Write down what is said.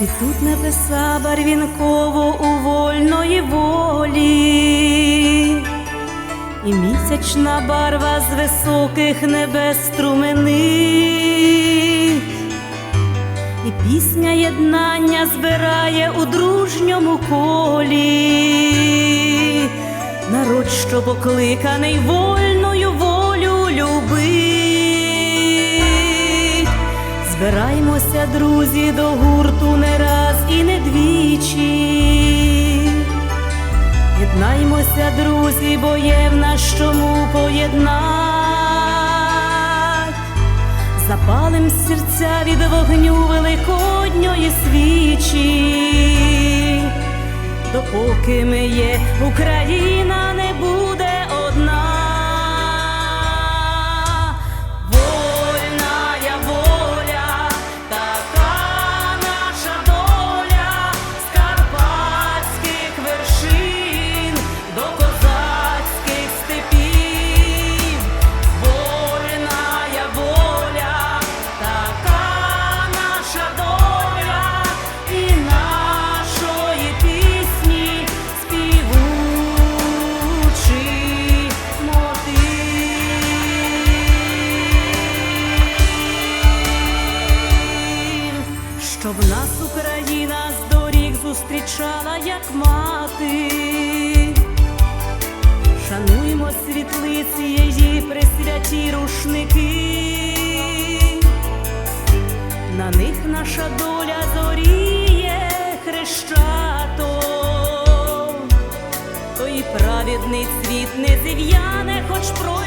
Цвітуть небеса барвінково у вольної волі, і місячна барва з високих небес струмених, і пісня єднання збирає у дружньому колі, народ, що покликаний вольною волю любить. Збираймося, друзі, до гурту не раз і не двічі. Єднаймося, друзі, бо є в нас чому поєднать. Запалим серця від вогню великодньої свічі. Допоки ми є, Україна не буде Україна з доріг зустрічала, як мати. Шануймо світлиці її присвяті рушники, на них наша доля зоріє хрещато, то і праведний цвіт не зів'яне, хоч про